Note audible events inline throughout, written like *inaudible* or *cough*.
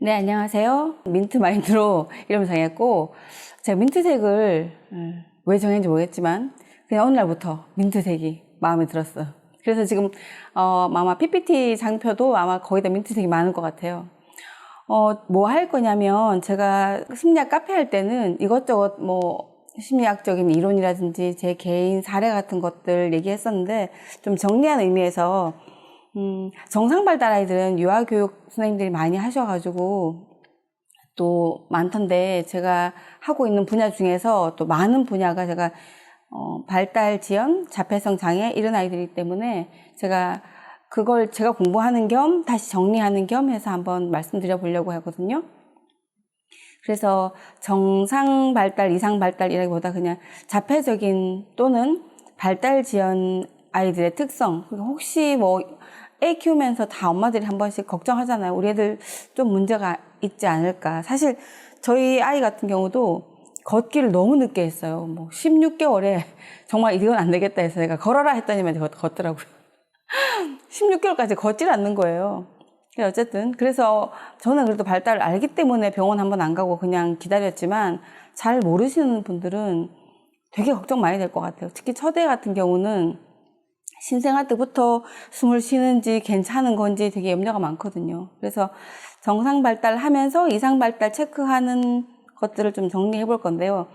네, 안녕하세요. 민트 마인드로 이름 정했고, 제가 민트색을 음, 왜 정했는지 모르겠지만, 그냥 어느 날부터 민트색이 마음에 들었어요. 그래서 지금, 어, 아마 PPT 장표도 아마 거의 다 민트색이 많을 것 같아요. 어, 뭐 할 거냐면, 제가 심리학 카페 할 때는 이것저것 뭐, 심리학적인 이론이라든지 제 개인 사례 같은 것들 얘기했었는데, 좀 정리한 의미에서, 음, 정상 발달 아이들은 유아 교육 선생님들이 많이 하셔가지고 또 많던데 제가 하고 있는 분야 중에서 또 많은 분야가 제가 어, 발달 지연, 자폐성 장애 이런 아이들이기 때문에 제가 그걸 제가 공부하는 겸 다시 정리하는 겸 해서 한번 말씀드려 보려고 하거든요. 그래서 정상 발달, 이상 발달이라기보다 그냥 자폐적인 또는 발달 지연 아이들의 특성. 그러니까 혹시 뭐 애 키우면서 다 엄마들이 한 번씩 걱정하잖아요. 우리 애들 좀 문제가 있지 않을까. 사실 저희 아이 같은 경우도 걷기를 너무 늦게 했어요. 뭐 16개월에 *laughs* 정말 이건 안 되겠다 해서 내가 걸어라 했더니만 걷, 걷더라고요. *laughs* 16개월까지 걷질 않는 거예요. 어쨌든 그래서 저는 그래도 발달을 알기 때문에 병원 한번 안 가고 그냥 기다렸지만 잘 모르시는 분들은 되게 걱정 많이 될 것 같아요. 특히 첫애 같은 경우는 신생아 때부터 숨을 쉬는지 괜찮은 건지 되게 염려가 많거든요. 그래서 정상 발달하면서 이상 발달 체크하는 것들을 좀 정리해 볼 건데요.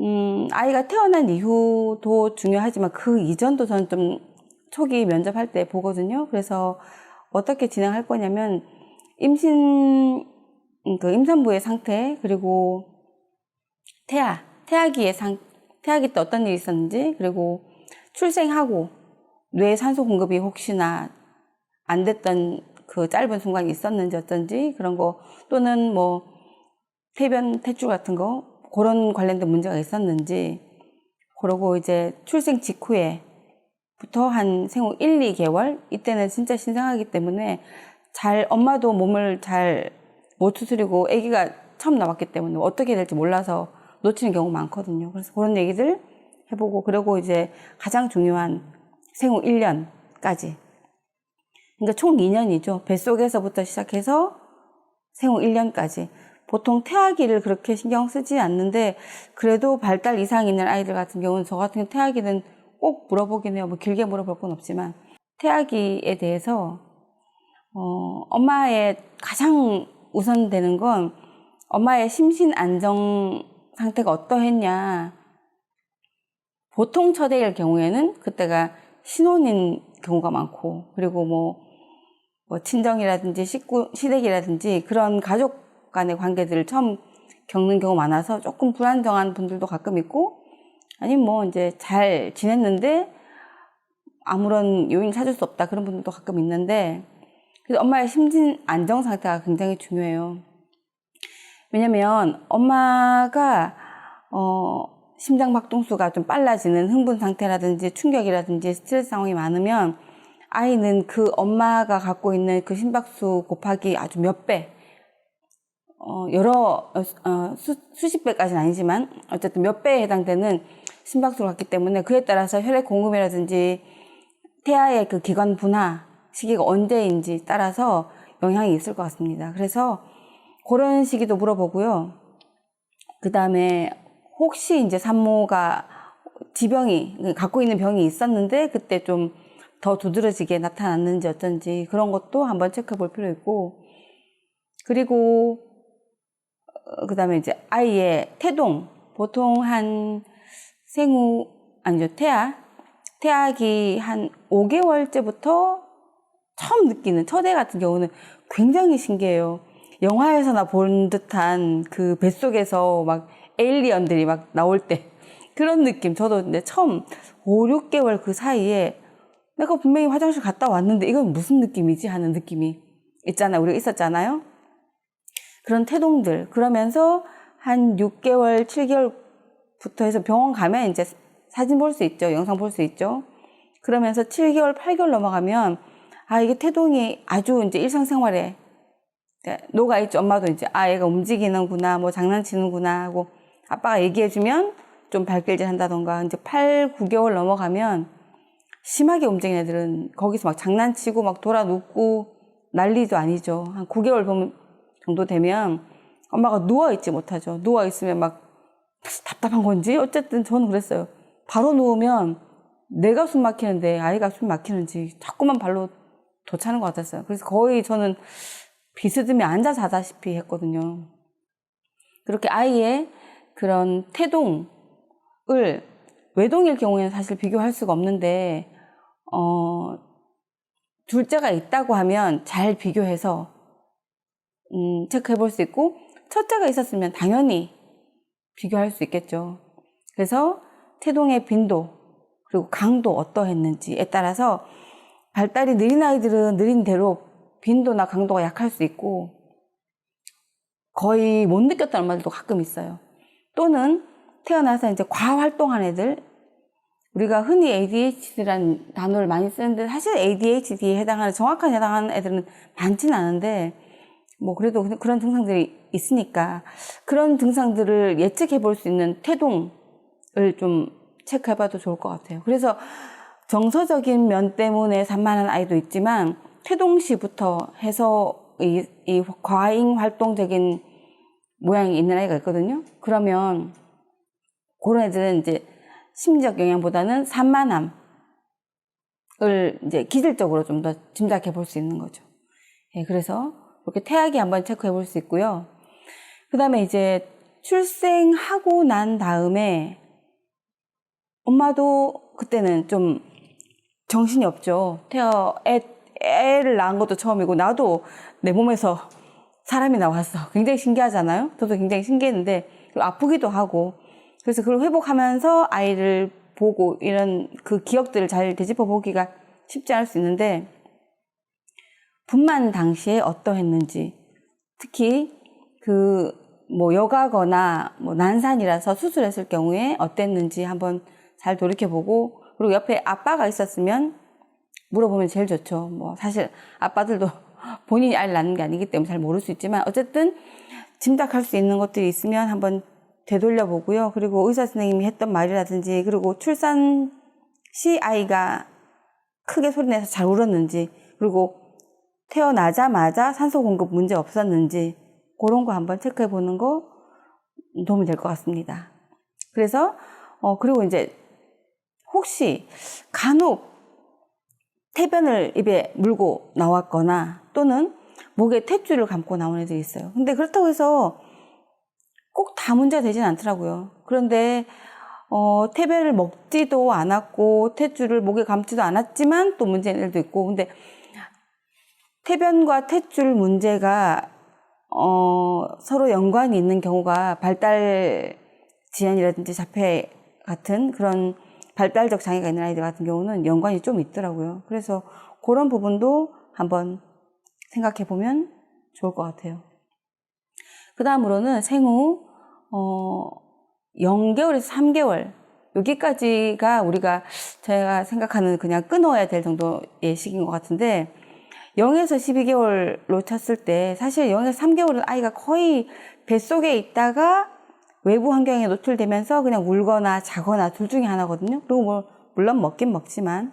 음, 아이가 태어난 이후도 중요하지만 그 이전도 저는 좀 초기 면접할 때 보거든요. 그래서 어떻게 진행할 거냐면 임신 음, 그 임산부의 상태 그리고 태아 태아기의 상 태아기 때 어떤 일이 있었는지 그리고 출생하고 뇌 산소 공급이 혹시나 안 됐던 그 짧은 순간이 있었는지 어쩐지 그런 거 또는 뭐 폐변 퇴출 같은 거 그런 관련된 문제가 있었는지 그러고 이제 출생 직후에 부터 한 생후 1, 2개월 이때는 진짜 신생하기 때문에 잘 엄마도 몸을 잘 못 추스리고 아기가 처음 나왔기 때문에 어떻게 될지 몰라서 놓치는 경우 많거든요. 그래서 그런 얘기들 해보고 그리고 이제 가장 중요한 생후 1년까지. 그러니까 총 2년이죠. 뱃속에서부터 시작해서 생후 1년까지. 보통 태아기를 그렇게 신경 쓰지 않는데 그래도 발달 이상 있는 아이들 같은 경우는 저 같은 경우 태아기는 꼭 물어보긴 해요. 뭐 길게 물어볼 건 없지만 태아기에 대해서 어, 엄마의 가장 우선되는 건 엄마의 심신 안정 상태가 어떠했냐. 보통 첫애일 경우에는 그때가 신혼인 경우가 많고 그리고 뭐, 뭐 친정이라든지 식구 시댁이라든지 그런 가족 간의 관계들을 처음 겪는 경우 많아서 조금 불안정한 분들도 가끔 있고 아니면 뭐 이제 잘 지냈는데 아무런 요인 찾을 수 없다 그런 분들도 가끔 있는데 그래서 엄마의 심진 안정 상태가 굉장히 중요해요. 왜냐면 엄마가 어 심장 박동수가 좀 빨라지는 흥분 상태라든지 충격이라든지 스트레스 상황이 많으면 아이는 그 엄마가 갖고 있는 그 심박수 곱하기 아주 몇 배, 어, 여러, 어, 수, 수십 배까지는 아니지만 어쨌든 몇 배에 해당되는 심박수를 갖기 때문에 그에 따라서 혈액 공급이라든지 태아의 그 기관 분화 시기가 언제인지 따라서 영향이 있을 것 같습니다. 그래서 그런 시기도 물어보고요. 그 다음에 혹시 이제 산모가 지병이 갖고 있는 병이 있었는데 그때 좀 더 두드러지게 나타났는지 어쩐지 그런 것도 한번 체크해 볼 필요 있고. 그리고 그 다음에 이제 아이의 태동. 보통 한 생후 아니죠 태아. 태아기 한 5개월째부터 처음 느끼는 첫애 같은 경우는 굉장히 신기해요. 영화에서나 본 듯한 그 뱃속에서 막 에일리언들이 막 나올 때 그런 느낌. 저도 근데 처음 5, 6개월 그 사이에 내가 분명히 화장실 갔다 왔는데 이건 무슨 느낌이지 하는 느낌이 있잖아요. 우리가 있었잖아요. 그런 태동들. 그러면서 한 6개월, 7개월부터 해서 병원 가면 이제 사진 볼 수 있죠. 영상 볼 수 있죠. 그러면서 7개월, 8개월 넘어가면 아, 이게 태동이 아주 이제 일상생활에 녹아있죠. 엄마도 이제 아, 얘가 움직이는구나, 뭐 장난치는구나 하고 아빠가 얘기해주면 좀 발길질 한다던가 이제 8, 9개월 넘어가면 심하게 움직이는 애들은 거기서 막 장난치고 막 돌아 눕고 난리도 아니죠. 한 9개월 보면 정도 되면 엄마가 누워있지 못하죠. 누워있으면 막 답답한 건지 어쨌든 저는 그랬어요. 바로 누우면 내가 숨 막히는데 아이가 숨 막히는지 자꾸만 발로 더 차는 것 같았어요. 그래서 거의 저는 비스듬히 앉아 자다시피 했거든요. 그렇게 아이의 그런 태동을 외동일 경우에는 사실 비교할 수가 없는데 어, 둘째가 있다고 하면 잘 비교해서 음, 체크해 볼 수 있고 첫째가 있었으면 당연히 비교할 수 있겠죠. 그래서 태동의 빈도 그리고 강도 어떠했는지에 따라서 발달이 느린 아이들은 느린 대로 빈도나 강도가 약할 수 있고 거의 못 느꼈다는 말도 가끔 있어요. 또는 태어나서 이제 과활동한 애들 우리가 흔히 ADHD라는 단어를 많이 쓰는데 사실 ADHD에 해당하는 정확한 해당하는 애들은 많지는 않은데 뭐 그래도 그런 증상들이 있으니까 그런 증상들을 예측해 볼 수 있는 태동을 좀 체크해 봐도 좋을 것 같아요. 그래서 정서적인 면 때문에 산만한 아이도 있지만 태동 시부터 해서 이, 이 과잉 활동적인 모양이 있는 아이가 있거든요. 그러면 그런 애들은 이제 심리적 영향보다는 산만함을 이제 기질적으로 좀 더 짐작해 볼 수 있는 거죠. 예, 그래서 이렇게 태아기 한번 체크해 볼 수 있고요. 그 다음에 이제 출생하고 난 다음에 엄마도 그때는 좀 정신이 없죠. 태어, 애, 애를 낳은 것도 처음이고, 나도 내 몸에서 사람이 나왔어. *laughs* 굉장히 신기하잖아요? 저도 굉장히 신기했는데, 아프기도 하고, 그래서 그걸 회복하면서 아이를 보고, 이런 그 기억들을 잘 되짚어 보기가 쉽지 않을 수 있는데, 분만 당시에 어떠했는지, 특히 그, 뭐, 여가거나, 뭐, 난산이라서 수술했을 경우에 어땠는지 한번 잘 돌이켜보고, 그리고 옆에 아빠가 있었으면 물어보면 제일 좋죠. 뭐 사실 아빠들도 본인이 아이를 낳는 게 아니기 때문에 잘 모를 수 있지만 어쨌든 짐작할 수 있는 것들이 있으면 한번 되돌려 보고요. 그리고 의사 선생님이 했던 말이라든지 그리고 출산 시 아이가 크게 소리내서 잘 울었는지 그리고 태어나자마자 산소 공급 문제 없었는지 그런 거 한번 체크해 보는 거 도움이 될 것 같습니다. 그래서 어 그리고 이제 혹시 간혹 태변을 입에 물고 나왔거나 또는 목에 탯줄을 감고 나온 애들이 있어요. 근데 그렇다고 해서 꼭 다 문제가 되진 않더라고요. 그런데 어, 태변을 먹지도 않았고 탯줄을 목에 감지도 않았지만 또 문제는 애들도 있고 근데 태변과 탯줄 문제가 어, 서로 연관이 있는 경우가 발달 지연이라든지 자폐 같은 그런 발달적 장애가 있는 아이들 같은 경우는 연관이 좀 있더라고요. 그래서 그런 부분도 한번 생각해 보면 좋을 것 같아요. 그 다음으로는 생후, 어, 0개월에서 3개월, 여기까지가 우리가 제가 생각하는 그냥 끊어야 될 정도의 시기인 것 같은데, 0에서 12개월로 쳤을 때, 사실 0에서 3개월은 아이가 거의 뱃속에 있다가 외부 환경에 노출되면서 그냥 울거나 자거나 둘 중에 하나거든요. 그리고 뭐 물론 먹긴 먹지만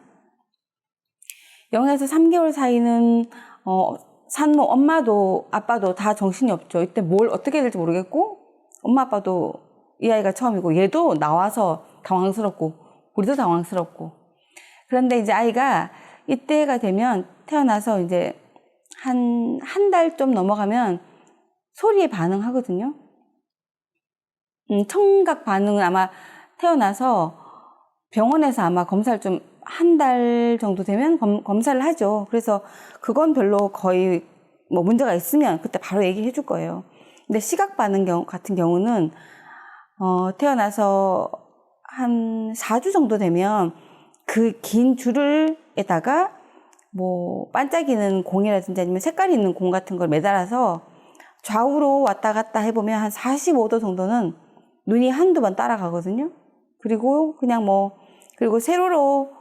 0에서 3개월 사이는 어, 산모 엄마도 아빠도 다 정신이 없죠. 이때 뭘 어떻게 해야 될지 모르겠고 엄마 아빠도 이 아이가 처음이고 얘도 나와서 당황스럽고 우리도 당황스럽고 그런데 이제 아이가 이때가 되면 태어나서 이제 한 한 달 좀 넘어가면 소리에 반응하거든요. 음, 청각 반응은 아마 태어나서 병원에서 아마 검사를 좀 한 달 정도 되면 검, 검사를 하죠. 그래서 그건 별로 거의 뭐 문제가 있으면 그때 바로 얘기해 줄 거예요. 근데 시각 반응 경우, 같은 경우는 어, 태어나서 한 4주 정도 되면 그 긴 줄을에다가 뭐 반짝이는 공이라든지 아니면 색깔이 있는 공 같은 걸 매달아서 좌우로 왔다 갔다 해보면 한 45도 정도는 눈이 한두 번 따라가거든요. 그리고 그냥 뭐, 그리고 세로로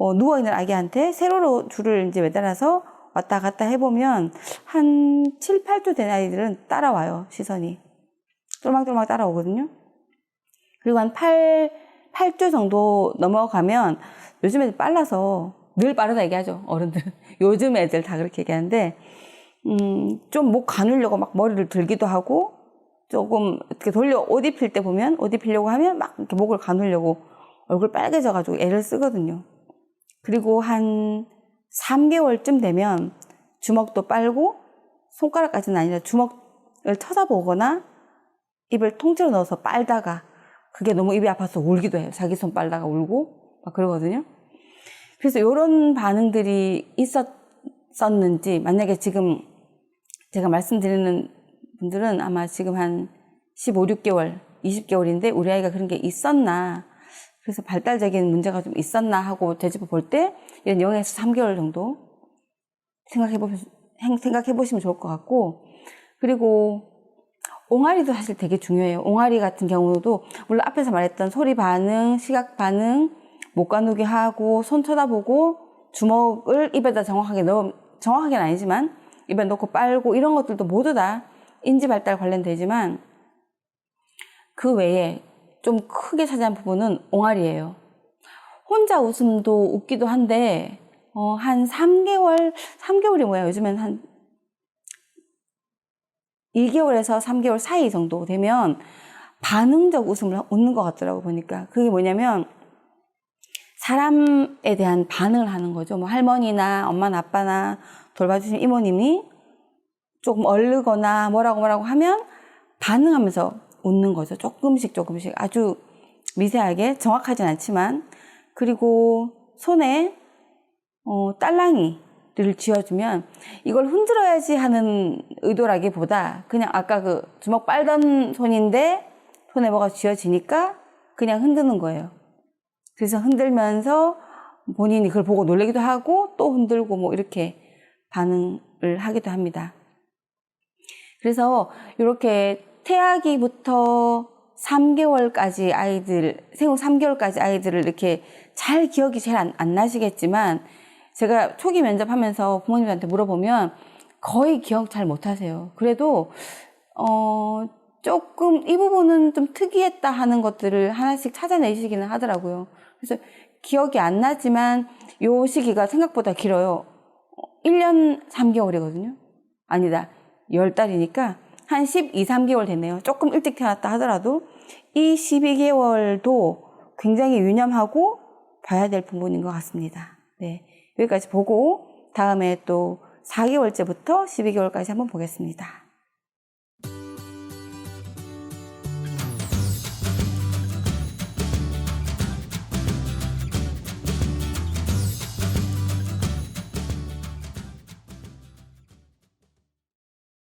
어, 누워있는 아기한테 세로로 줄을 이제 매달아서 왔다 갔다 해보면 한 7, 8주 된 아이들은 따라와요, 시선이. 똘망똘망 따라오거든요. 그리고 한 8, 8주 정도 넘어가면 요즘 애들 빨라서 늘 빠르다 얘기하죠, 어른들. *laughs* 요즘 애들 다 그렇게 얘기하는데 음, 좀 목 가누려고 막 머리를 들기도 하고 조금 이렇게 돌려 옷 입힐 때 보면 옷 입히려고 하면 막 이렇게 목을 가누려고 얼굴 빨개져가지고 애를 쓰거든요. 그리고 한 3개월쯤 되면 주먹도 빨고 손가락까지는 아니라 주먹을 쳐다보거나 입을 통째로 넣어서 빨다가 그게 너무 입이 아파서 울기도 해요. 자기 손 빨다가 울고 막 그러거든요. 그래서 이런 반응들이 있었었는지 만약에 지금 제가 말씀드리는 분들은 아마 지금 한 15, 6개월, 20개월인데 우리 아이가 그런 게 있었나 그래서 발달적인 문제가 좀 있었나 하고 되짚어 볼 때 이런 0에서 3개월 정도 생각해 보시면 좋을 것 같고 그리고 옹알이도 사실 되게 중요해요. 옹알이 같은 경우도 물론 앞에서 말했던 소리 반응, 시각 반응, 목 가누기 하고 손 쳐다보고 주먹을 입에다 정확하게 넣어 정확하게는 아니지만 입에 넣고 빨고 이런 것들도 모두 다 인지 발달 관련되지만 그 외에 좀 크게 차지한 부분은 옹알이에요. 혼자 웃음도 웃기도 한데 어, 한 3개월, 3개월이 뭐야? 요즘엔 한 2개월에서 3개월 사이 정도 되면 반응적 웃음을 웃는 것 같더라고 보니까 그게 뭐냐면 사람에 대한 반응을 하는 거죠. 뭐 할머니나 엄마나 아빠나 돌봐주신 이모님이 조금 얼르거나 뭐라고 뭐라고 하면 반응하면서 웃는 거죠. 조금씩 조금씩 아주 미세하게 정확하진 않지만 그리고 손에 어, 딸랑이를 쥐어주면 이걸 흔들어야지 하는 의도라기보다 그냥 아까 그 주먹 빨던 손인데 손에 뭐가 쥐어지니까 그냥 흔드는 거예요. 그래서 흔들면서 본인이 그걸 보고 놀래기도 하고 또 흔들고 뭐 이렇게 반응을 하기도 합니다. 그래서 이렇게 태아기부터 3개월까지 아이들, 생후 3개월까지 아이들을 이렇게 잘 기억이 잘 안, 안 나시겠지만 제가 초기 면접하면서 부모님한테 물어보면 거의 기억 잘 못하세요. 그래도 어 조금 이 부분은 좀 특이했다 하는 것들을 하나씩 찾아내시기는 하더라고요. 그래서 기억이 안 나지만 요 시기가 생각보다 길어요. 1년 3개월이거든요. 아니다. 10달이니까 한 12, 3개월 됐네요. 조금 일찍 태어났다 하더라도 이 12개월도 굉장히 유념하고 봐야 될 부분인 것 같습니다. 네. 여기까지 보고 다음에 또 4개월째부터 12개월까지 한번 보겠습니다.